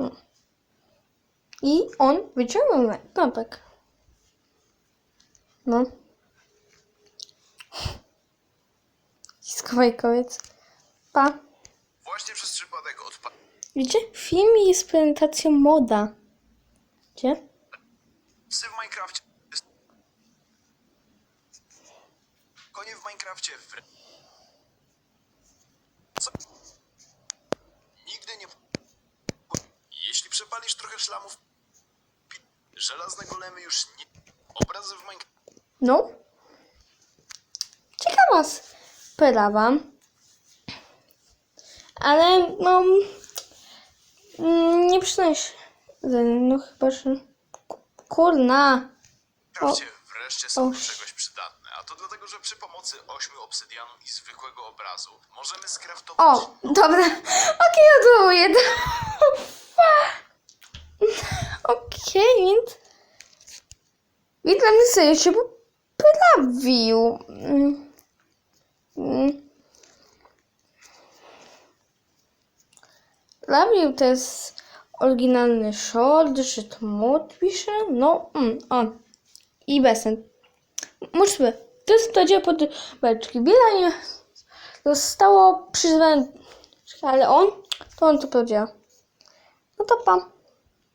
No. I on wyciągnął lampek. No. Skowaj kowiec. Pa. Właśnie przez przypadek odpadł. Widzicie? W filmie jest prezentacja moda. Gdzie? Psy w Minecrafcie. Konie w Minecrafcie. Szlamów. Żelazne golemy już nie. Obrazy w Minecraft. No. Ciekawa sprawa. Ale no. mm, Nie przyznaję się. No chyba, że. Kurna. Wreszcie są o. czegoś przydatne. A to dlatego, że przy pomocy ośmiu obsydianu i zwykłego obrazu możemy skraftować. O, dobra. Okej, odwołuję dla mnie sobie się poprawił. Mm. Mm. Poprawił to jest oryginalny short, że to mod pisze. No, mm, o. I besen. Możliwe. To jest to dzieło pod beczki. Biela nie zostało przyzwane, ale on, to on to powiedział. No to pa.